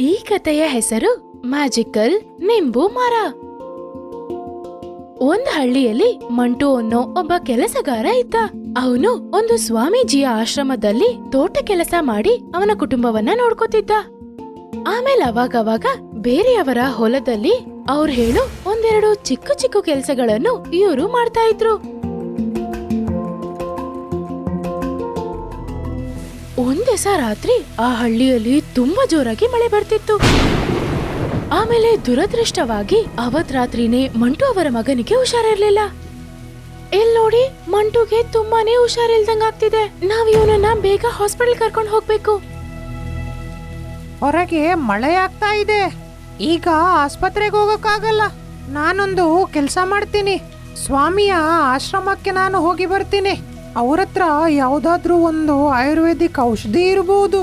ಈ ಕಥೆಯ ಹೆಸರು ಮ್ಯಾಜಿಕಲ್ ನಿಂಬು ಮರ. ಒಂದ್ ಹಳ್ಳಿಯಲ್ಲಿ ಮಂಟು ಅನ್ನೋ ಒಬ್ಬ ಕೆಲಸಗಾರ ಇದ್ದ. ಅವನು ಒಂದು ಸ್ವಾಮೀಜಿಯ ಆಶ್ರಮದಲ್ಲಿ ತೋಟ ಕೆಲಸ ಮಾಡಿ ಅವನ ಕುಟುಂಬವನ್ನ ನೋಡ್ಕೋತಿದ್ದ. ಆಮೇಲೆ ಅವಾಗವಾಗ ಬೇರೆಯವರ ಹೊಲದಲ್ಲಿ ಅವ್ರು ಹೇಳು ಒಂದೆರಡು ಚಿಕ್ಕ ಚಿಕ್ಕ ಕೆಲಸಗಳನ್ನು ಇವರು ಮಾಡ್ತಾ ಇದ್ರು. ಒಂದಿವಸ ರಾತ್ರಿ ಆ ಹಳ್ಳಿಯಲ್ಲಿ ತುಂಬಾ ಜೋರಾಗಿ ಮಳೆ ಬರ್ತಿತ್ತು. ಆಮೇಲೆ ದುರದೃಷ್ಟವಾಗಿ ಅವತ್ ರಾತ್ರಿನೇ ಮಂಟು ಅವರ ಮಗನಿಗೆ ಹುಷಾರಿರ್ಲಿಲ್ಲ. ಎಲ್ ನೋಡಿ, ಮಂಟುಗೆ ತುಂಬಾನೇ ಹುಷಾರಿಲ್ದಂಗ್ ಆಗ್ತಿದೆ. ನಾವ್ ಇವನನ್ನ ಬೇಗ ಹಾಸ್ಪಿಟಲ್ ಕರ್ಕೊಂಡು ಹೋಗ್ಬೇಕು. ಹೊರಗೆ ಮಳೆ ಆಗ್ತಾ ಇದೆ. ಈಗ ಆಸ್ಪತ್ರೆಗೆ ಹೋಗೋಕ್ಕಾಗಲ್ಲ. ನಾನೊಂದು ಕೆಲಸ ಮಾಡ್ತೀನಿ. ಸ್ವಾಮಿಯ ಆಶ್ರಮಕ್ಕೆ ನಾನು ಹೋಗಿ ಬರ್ತೀನಿ. ಅವ್ರ ಹತ್ರ ಯಾವುದಾದ್ರೂ ಒಂದು ಆಯುರ್ವೇದಿಕ್ ಔಷಧಿ ಇರಬಹುದು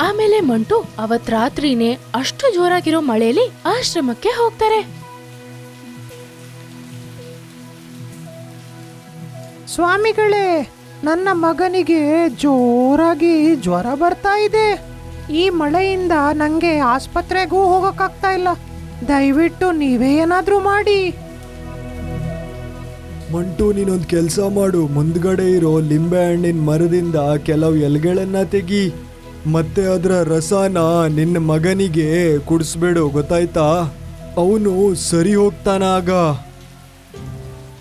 ಆಮೇಲೆ ಮಂಟು ಅವತ್ ರಾತ್ರಿನೇ ಅಷ್ಟು ಜೋರಾಗಿರೋ ಮಳೆಯಲ್ಲಿ ಆಶ್ರಮಕ್ಕೆ ಹೋಗ್ತಾರೆ. ಸ್ವಾಮಿಗಳೇ ನನ್ನ ಮಗನಿಗೆ ಜೋರಾಗಿ ಜ್ವರ ಬರ್ತಾ ಇದೆ. ಈ ಮಳೆಯಿಂದ ನಂಗೆ ಆಸ್ಪತ್ರೆಗೂ ಹೋಗಕ್ಕಾಗ್ತಾ ಇಲ್ಲ. ದಯವಿಟ್ಟು ನೀವೇ ಏನಾದರೂ ಮಾಡಿ. ಮಂಟು ನೀನೊಂದು ಕೆಲಸ ಮಾಡು. ಮುಂದ್ಗಡೆ ಇರೋ ಲಿಂಬೆ ಹಣ್ಣಿನ ಮರದಿಂದ ಕೆಲವು ಎಲೆಗಳನ್ನ ತೆಗಿ. ಮತ್ತೆ ಅದರ ರಸನ ನಿನ್ನ ಮಗನಿಗೆ ಕುಡಿಸ್ಬೇಡು ಗೊತ್ತಾಯ್ತಾ? ಅವನು ಸರಿ ಹೋಗ್ತಾನಾಗ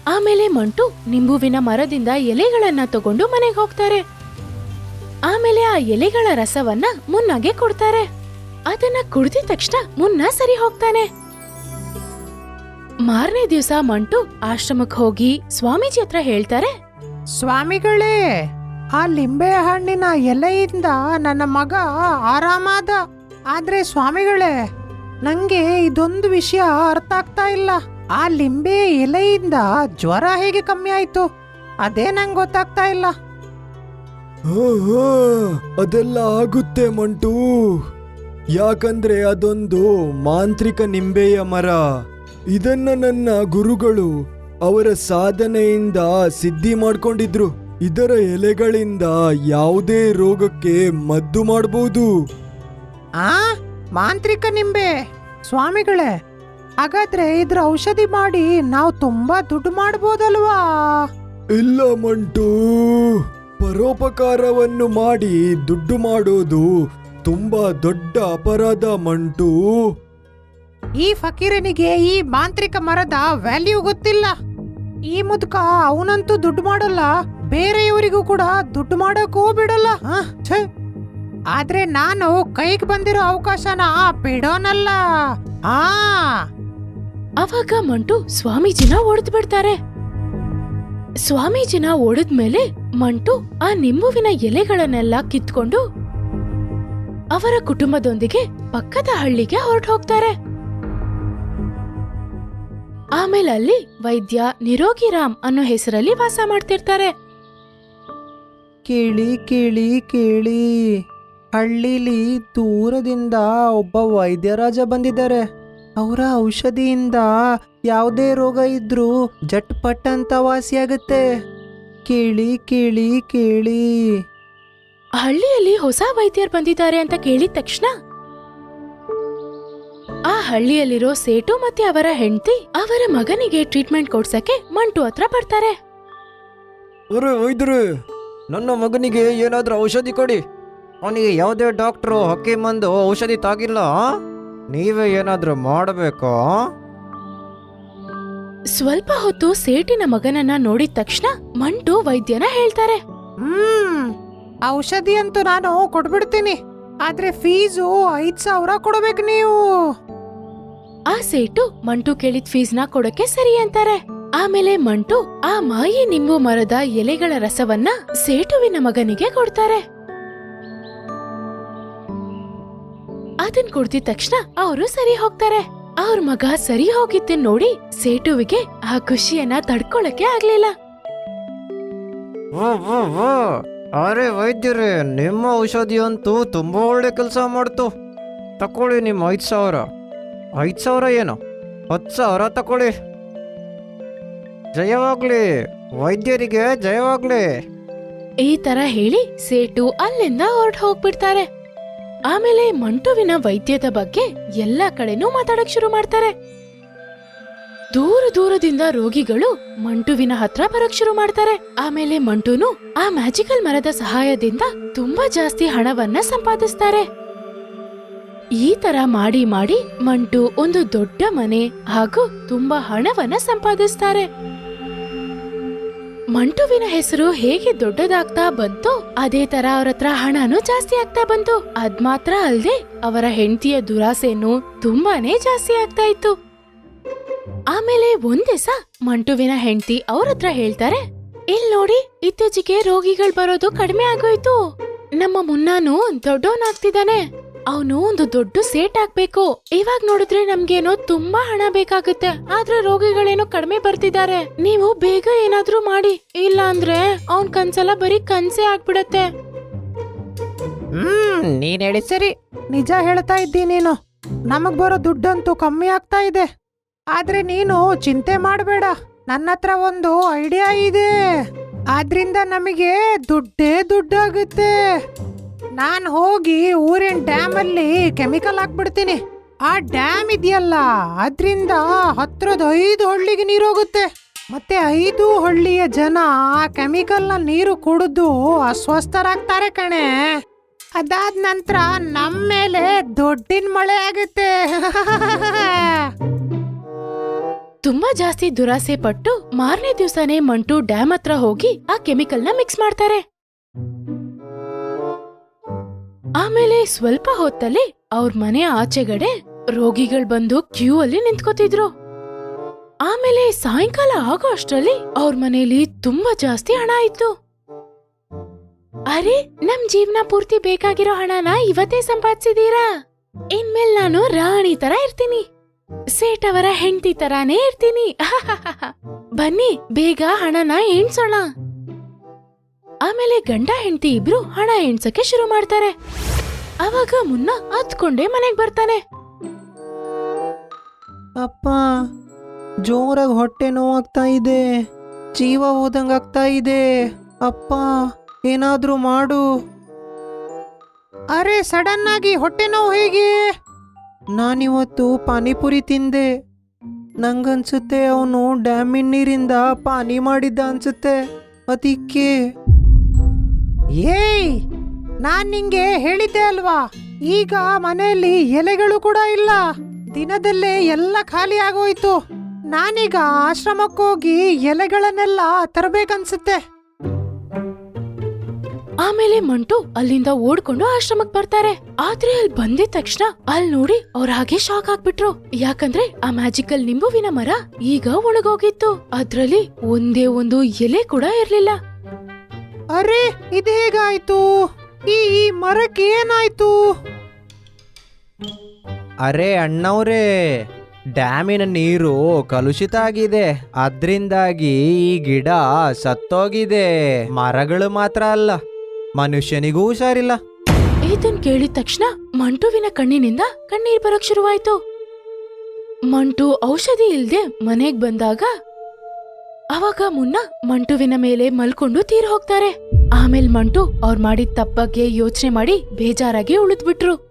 ಆಮೇಲೆ ಮಂಟು ನಿಂಬುವಿನ ಮರದಿಂದ ಎಲೆಗಳನ್ನ ತಗೊಂಡು ಮನೆಗೆ ಹೋಗ್ತಾರೆ. ಆಮೇಲೆ ಆ ಎಲೆಗಳ ರಸವನ್ನ ಮುನ್ನಾಗೆ ಕೊಡ್ತಾರೆ. ಅದನ್ನ ಕುಡಿದ ತಕ್ಷಣ ಮುನ್ನ ಸರಿ ಹೋಗ್ತಾನೆ. ಮಾರನೇ ದಿವಸ ಮಂಟು ಆಶ್ರಮಕ್ಕೆ ಹೋಗಿ ಸ್ವಾಮೀಜಿ ಹತ್ರ ಹೇಳ್ತಾರೆ. ಸ್ವಾಮಿಗಳೇ ಆ ಲಿಂಬೆ ಹಣ್ಣಿನ ಎಲೆಯಿಂದ ನನ್ನ ಮಗ ಆರಾಮಾದ. ಆದ್ರೆ ಸ್ವಾಮಿಗಳೇ ನಂಗೆ ಇದೊಂದು ವಿಷಯ ಅರ್ಥ ಆಗ್ತಾ ಇಲ್ಲ. ಆ ಲಿಂಬೆ ಎಲೆಯಿಂದ ಜ್ವರ ಹೇಗೆ ಕಮ್ಮಿ ಆಯ್ತು? ಅದೇ ನಂಗೆ ಗೊತ್ತಾಗ್ತಾ ಇಲ್ಲ. ಅದೆಲ್ಲ ಆಗುತ್ತೆ ಮಂಟು. ಯಾಕಂದ್ರೆ ಅದೊಂದು ಮಾಂತ್ರಿಕ ನಿಂಬೆಯ ಮರ. ಇದನ್ನ ನನ್ನ ಗುರುಗಳು ಅವರ ಸಾಧನೆಯಿಂದ ಸಿದ್ಧಿ ಮಾಡ್ಕೊಂಡಿದ್ರು. ಇದರ ಎಲೆಗಳಿಂದ ಯಾವುದೇ ರೋಗಕ್ಕೆ ಮದ್ದು ಮಾಡಬಹುದು ಆ ಮಾಂತ್ರಿಕ ನಿಂಬೆ. ಸ್ವಾಮಿಗಳೇ ಹಾಗಾದ್ರೆ ಇದ್ರ ಔಷಧಿ ಮಾಡಿ ನಾವು ತುಂಬಾ ದುಡ್ಡು ಮಾಡ್ಬೋದಲ್ವಾ? ಇಲ್ಲ ಮಂಟು. ಪರೋಪಕಾರವನ್ನು ಮಾಡಿ ದುಡ್ಡು ಮಾಡೋದು ತುಂಬಾ ದೊಡ್ಡ ಅಪರಾಧ ಮಂಟು. ಈ ಫಕೀರನಿಗೆ ಈ ಮಾಂತ್ರಿಕ ಮರದ ವ್ಯಾಲ್ಯೂ ಗೊತ್ತಿಲ್ಲ. ಈ ಮುದುಕ ಅವನಂತೂ ದುಡ್ಡು ಮಾಡಲ್ಲ ಬೇರೆಯವರಿಗೂ ಕೂಡ ದುಡ್ಡು ಮಾಡಕ್ಕೂ ಬಿಡಲ್ಲ. ಆ, ಛೆ. ಆದ್ರೆ ನಾನು ಕೈಗೆ ಬಂದಿರೋ ಅವಕಾಶನ ಬಿಡೋನಲ್ಲ. ಆ. ಅವಾಗ ಮಂಟು ಸ್ವಾಮೀಜಿನ ಒಡೆದು ಬಿಡ್ತಾರೆ. ಸ್ವಾಮೀಜಿನ ಒಡೆದ್ಮೇಲೆ ಮಂಟು ಆ ನಿಂಬುವಿನ ಎಲೆಗಳನ್ನೆಲ್ಲ ಕಿತ್ಕೊಂಡು ಅವರ ಕುಟುಂಬದೊಂದಿಗೆ ಪಕ್ಕದ ಹಳ್ಳಿಗೆ ಹೊರಟು ಹೋಗ್ತಾರೆ ಆಮೇಲೆ ಅಲ್ಲಿ ವೈದ್ಯ ನಿರೋಗಿ ರಾಮ್ ಅನ್ನೋ ಹೆಸರಲ್ಲಿ ವಾಸ ಮಾಡ್ತಿರ್ತಾರೆ. ಕೇಳಿ ಕೇಳಿ ಕೇಳಿ. ಹಳ್ಳಿಲಿ ದೂರದಿಂದ ಒಬ್ಬ ವೈದ್ಯರಾಜ ಬಂದಿದ್ದಾರೆ. ಅವರ ಔಷಧಿಯಿಂದ ಯಾವುದೇ ರೋಗ ಇದ್ರೂ ಜಟ್ಪಟ್ ಅಂತ ವಾಸಿಯಾಗುತ್ತೆ. ಕೇಳಿ ಕೇಳಿ ಕೇಳಿ. ಹಳ್ಳಿಯಲ್ಲಿ ಹೊಸ ವೈದ್ಯರು ಬಂದಿದ್ದಾರೆ ಅಂತ ಕೇಳಿದ ತಕ್ಷಣ ಆ ಹಳ್ಳಿಯಲ್ಲಿರೋ ಸೇಟು ಮತ್ತೆ ಅವರ ಹೆಂಡತಿ ಅವರ ಮಗನಿಗೆ ಟ್ರೀಟ್ಮೆಂಟ್ ಕೊಡ್ಸಕ್ಕೆ ಮಂಟು ಹತ್ರ ಬರ್ತಾರೆ. ಅರೆ ವೈದ್ಯರೇ ನನ್ನ ಮಗನಿಗೆ ಏನಾದರೂ ಔಷಧಿ ಕೊಡಿ. ಅವನಿಗೆ ಯಾವುದೇ ಡಾಕ್ಟ್ರು ಹಕ್ಕಿಮಂದು ಔಷಧಿ ತಾಗಿಲ್ಲ. ನೀವೇ ಏನಾದರೂ ಮಾಡಬೇಕು? ಸ್ವಲ್ಪ ಹೊತ್ತು ಸೇಟಿನ ಮಗನನ್ನ ನೋಡಿದ ತಕ್ಷಣ ಮಂಟು ವೈದ್ಯನ ಹೇಳ್ತಾರೆ. ಹ್ಮ್. ಔಷಧಿ ಅಂತೂ ನಾನು ಕೊಟ್ಬಿಡ್ತೀನಿ. ಆದ್ರೆ ಫೀಸು ಐದ್ ಸಾವಿರ ಕೊಡ್ಬೇಕು ನೀವು. ಆ ಸೇಟು ಮಂಟು ಕೇಳಿದ ಫೀಸ್ನ ಕೊಡಕ್ಕೆ ಸರಿ ಅಂತಾರೆ. ಆಮೇಲೆ ಮಂಟು ಆ ಮಾಯಿ ನಿಂಬು ಮರದ ಎಲೆಗಳ ರಸವನ್ನ ಸೇಟುವಿನ ಮಗನಿಗೆ ಕೊಡ್ತಾರೆ. ಅದನ್ ಕುಡ್ದಿದ ತಕ್ಷಣ ಅವರು ಸರಿ ಹೋಗ್ತಾರೆ. ಅವ್ರ ಮಗ ಸರಿ ಹೋಗಿದ್ದನ್ ನೋಡಿ ಸೇಟುವಿಗೆ ಆ ಖುಷಿಯನ್ನ ತಡ್ಕೊಳಕ್ಕೆ ಆಗ್ಲಿಲ್ಲ. ಅರೆ ವೈದ್ಯರೇ, ನಿಮ್ಮ ಔಷಧಿ ಅಂತೂ ತುಂಬ ಒಳ್ಳೆ ಕೆಲಸ ಮಾಡ್ತು. ತಕೊಳ್ಳಿ ನಿಮ್ಮ ಐದು ಸಾವಿರ. ಐದು ಸಾವಿರ ಏನು? ಹತ್ತು ಸಾವಿರ ತಕೊಳ್ಳಿ. ಜಯವಾಗ್ಲಿ, ವೈದ್ಯರಿಗೆ ಜಯವಾಗ್ಲಿ. ಈ ತರ ಹೇಳಿ ಸೇಟು ಅಲ್ಲಿಂದ ಹೊರಟು ಹೋಗ್ಬಿಡ್ತಾರೆ. ಆಮೇಲೆ ಮಂಟುವಿನ ವೈದ್ಯದ ಬಗ್ಗೆ ಎಲ್ಲಾ ಕಡೆನೂ ಮಾತಾಡಕ್ ಶುರು ಮಾಡ್ತಾರೆ. ದೂರ ದೂರದಿಂದ ರೋಗಿಗಳು ಮಂಟುವಿನ ಹತ್ರ ಬರಕ್ ಶುರು ಮಾಡ್ತಾರೆ. ಆಮೇಲೆ ಮಂಟುನು ಆ ಮ್ಯಾಜಿಕಲ್ ಮರದ ಸಹಾಯದಿಂದ ತುಂಬಾ ಜಾಸ್ತಿ ಹಣವನ್ನ ಸಂಪಾದಿಸ್ತಾರೆ. ಈ ತರ ಮಾಡಿ ಮಾಡಿ ಮಂಟು ಒಂದು ದೊಡ್ಡ ಮನೆ ಹಾಗೂ ತುಂಬಾ ಹಣವನ್ನ ಸಂಪಾದಿಸ್ತಾರೆ. ಮಂಟುವಿನ ಹೆಸರು ಹೇಗೆ ದೊಡ್ಡದಾಗ್ತಾ ಬಂತು ಅದೇ ತರ ಅವ್ರ ಹತ್ರ ಹಣನೂ ಜಾಸ್ತಿ ಆಗ್ತಾ ಬಂತು. ಅದ್ ಮಾತ್ರ ಅಲ್ದೆ ಅವರ ಹೆಂಡತಿಯ ದುರಾಸೆನೂ ತುಂಬಾನೇ ಜಾಸ್ತಿ ಆಗ್ತಾ ಇತ್ತು. ಆಮೇಲೆ ಒಂದೇಸ ಮಂಟುವಿನ ಹೆಂಡತಿ ಅವ್ರ ಹತ್ರ ಹೇಳ್ತಾರೆ, ಇಲ್ ನೋಡಿ, ಇತ್ತೀಚೆಗೆ ರೋಗಿಗಳು ಬರೋದು ಕಡಿಮೆ ಆಗೋಯ್ತು. ನಮ್ಮ ಮುನ್ನಾನು ದೊಡ್ಡವನಾಗ್ತಿದ್ದಾನೆ ಅವನು ಒಂದು ದೊಡ್ಡ ಸೇಟ್ ಆಗ್ಬೇಕು. ಇವಾಗ ನೋಡಿದ್ರೆ ನಮ್ಗೇನೋ ತುಂಬಾ ಹಣ ಬೇಕಾಗುತ್ತೆ. ಆದ್ರೆ ರೋಗಿಗಳೇನೋ ಕಡಿಮೆ ಬರ್ತಿದ್ದಾರೆ ನೀವು ಬೇಗ ಏನಾದ್ರೂ ಮಾಡಿ. ಇಲ್ಲ ಅಂದ್ರೆ ಅವನ್ ಕನ್ಸೆಲ್ಲ ಬರೀ ಕನ್ಸೇ ಆಗ್ಬಿಡತ್ತೆ. ಹ್ಮ್, ನೀನ್ ಹೇಳಿ ಸರಿ. ನಿಜ ಹೇಳ್ತಾ ಇದ್ದೀನಿ ನಮಗ್ ಬರೋ ದುಡ್ಡಂತೂ ಕಮ್ಮಿ ಆಗ್ತಾ ಇದೆ. ಆದ್ರೆ ನೀನು ಚಿಂತೆ ಮಾಡಬೇಡ. ನನ್ನ ಹತ್ರ ಒಂದು ಐಡಿಯಾ ಇದೆ. ಆದ್ರಿಂದ ನಮಗೆ ದುಡ್ಡೇ ದುಡ್ಡಾಗುತ್ತೆ. ನಾನು ಹೋಗಿ ಊರಿನ ಡ್ಯಾಮ್ ಅಲ್ಲಿ ಕೆಮಿಕಲ್ ಹಾಕ್ಬಿಡ್ತೀನಿ. ಆ ಡ್ಯಾಮ್ ಇದೆಯಲ್ಲ ಅದ್ರಿಂದ ಹತ್ರದ ಐದು ಹಳ್ಳಿಗೆ ನೀರು ಹೋಗುತ್ತೆ ಮತ್ತೆ ಐದು ಹಳ್ಳಿಯ ಜನ ಆ ಕೆಮಿಕಲ್ನ ನೀರು ಕುಡಿದು ಅಸ್ವಸ್ಥರಾಗ್ತಾರೆ ಕಣೆ. ಅದಾದ ನಂತರ ನಮ್ಮ ಮೇಲೆ ದೊಡ್ಡಿನ ಮಳೆ ಆಗುತ್ತೆ. ತುಂಬಾ ಜಾಸ್ತಿ ದುರಾಸೆ ಪಟ್ಟು ಮಾರನೇ ದಿವಸನೇ ಮಂಟು ಡ್ಯಾಮ್ ಹತ್ರ ಹೋಗಿ ಆ ಕೆಮಿಕಲ್ನ ಮಿಕ್ಸ್ ಮಾಡ್ತಾರೆ. ಆಮೇಲೆ ಸ್ವಲ್ಪ ಹೊತ್ತಲ್ಲಿ ಅವ್ರ ಮನೆ ಆಚೆಗಡೆ ರೋಗಿಗಳು ಬಂದು ಕ್ಯೂ ಅಲ್ಲಿ ನಿಂತ್ಕೋತಿದ್ರು. ಆಮೇಲೆ ಸಾಯಂಕಾಲ ಆಗೋ ಅಷ್ಟ್ರಲ್ಲಿ ಅವ್ರ ಮನೇಲಿ ತುಂಬಾ ಜಾಸ್ತಿ ಹಣ ಇತ್ತು. ಅರೆ, ನಮ್ ಜೀವನ ಪೂರ್ತಿ ಬೇಕಾಗಿರೋ ಹಣನ ಇವತ್ತೇ ಸಂಪಾದಿಸಿದೀರಾ? ಇನ್ಮೇಲ್ ನಾನು ರಾಣಿ ತರ ಇರ್ತೀನಿ. ಸೇಟ್ ಅವರ ಹೆಂಡತಿ ತರಾನೇ ಇರ್ತೀನಿ. ಬನ್ನಿ, ಬೇಗ ಹಣನ ಎಣ್ಸೋಣ ಆಮೇಲೆ ಗಂಡ ಹೆಂಡತಿ ಇಬ್ರು ಹಣ ಎಣ್ಸಕ್ಕೆ ಶುರು ಮಾಡ್ತಾರೆ. ಅವಾಗ ಮುನ್ನ ಹತ್ಕೊಂಡೇ ಮನೆಗ್ ಬರ್ತಾನೆ. ಅಪ್ಪ, ಜೋರಾಗಿ ಹೊಟ್ಟೆ ನೋವಾಗ್ತಾ ಇದೆ. ಜೀವ ಹೋದಂಗ್ ಆಗ್ತಾ ಇದೆ. ಅಪ್ಪ, ಏನಾದ್ರೂ ಮಾಡು. ಅರೆ ಸಡನ್ ಆಗಿ ಹೊಟ್ಟೆ ನೋವು ಹೇಗೆ? ನಾನಿವತ್ತು ಪಾನಿಪುರಿ ತಿಂದೆ. ನಂಗನ್ಸುತ್ತೆ ಅವನು ಡ್ಯಾಮಿನ್ ನೀರಿಂದ ಪಾನಿ ಮಾಡಿದ್ದ ಅನ್ಸುತ್ತೆ. ಅದಕ್ಕೆ. ಏಯ್! ನಾನ್ ನಿಂಗೆ ಹೇಳಿದ್ದೆ ಅಲ್ವಾ? ಈಗ ಮನೆಯಲ್ಲಿ ಎಲೆಗಳು ಕೂಡ ಇಲ್ಲ. ದಿನದಲ್ಲೇ ಎಲ್ಲ ಖಾಲಿ ಆಗೋಯ್ತು. ನಾನೀಗ ಆಶ್ರಮಕ್ಕೋಗಿ ಎಲೆಗಳನ್ನೆಲ್ಲ ತರಬೇಕನ್ಸುತ್ತೆ. ಆಮೇಲೆ ಮಂಟು ಅಲ್ಲಿಂದ ಓಡ್ಕೊಂಡು ಆಶ್ರಮಕ್ ಬರ್ತಾರೆ. ಆದ್ರೆ ಅಲ್ಲಿ ಬಂದಿದ ತಕ್ಷಣ ಅಲ್ಲಿ ನೋಡಿ ಅವ್ರ ಹಾಗೆ ಶಾಕ್ ಆಗ್ಬಿಟ್ರು. ಯಾಕಂದ್ರೆ ಆ ಮ್ಯಾಜಿಕಲ್ ನಿಂಬುವಿನ ಮರ ಈಗ ಒಣಗೋಗಿತ್ತು. ಅದ್ರಲ್ಲಿ ಒಂದೇ ಒಂದು ಎಲೆ ಕೂಡ ಇರ್ಲಿಲ್ಲ. ಅರೆ ಇದೇಗಾಯ್ತು ಹೇಗಾಯ್ತು? ಈ ಈ ಮರಕ್ಕೆ ಏನಾಯ್ತು? ಅರೆ ಅಣ್ಣವ್ರೇ ಡ್ಯಾಮಿನ ನೀರು ಕಲುಷಿತ ಆಗಿದೆ. ಅದ್ರಿಂದಾಗಿ ಈ ಗಿಡ ಸತ್ತೋಗಿದೆ. ಮರಗಳು ಮಾತ್ರ ಅಲ್ಲ. ಮನುಷ್ಯನಿಗೂ ಹುಷಾರಿಲ್ಲ. ಈತನ್ ಕೇಳಿದ ತಕ್ಷಣ ಮಂಟುವಿನ ಕಣ್ಣಿನಿಂದ ಕಣ್ಣೀರ್ ಬರಕ್ ಶುರುವಾಯ್ತು. ಮಂಟು ಔಷಧಿ ಇಲ್ದೆ ಮನೆಗ್ ಬಂದಾಗ ಅವಾಗ ಮುನ್ನ ಮಂಟುವಿನ ಮೇಲೆ ಮಲ್ಕೊಂಡು ತೀರ್ ಹೋಗ್ತಾರೆ. ಆಮೇಲ್ ಮಂಟು ಅವ್ರ್ ಮಾಡಿದ ತಪ್ಪಕ್ಕೆ ಯೋಚನೆ ಮಾಡಿ ಬೇಜಾರಾಗಿ ಉಳಿದ್ಬಿಟ್ರು.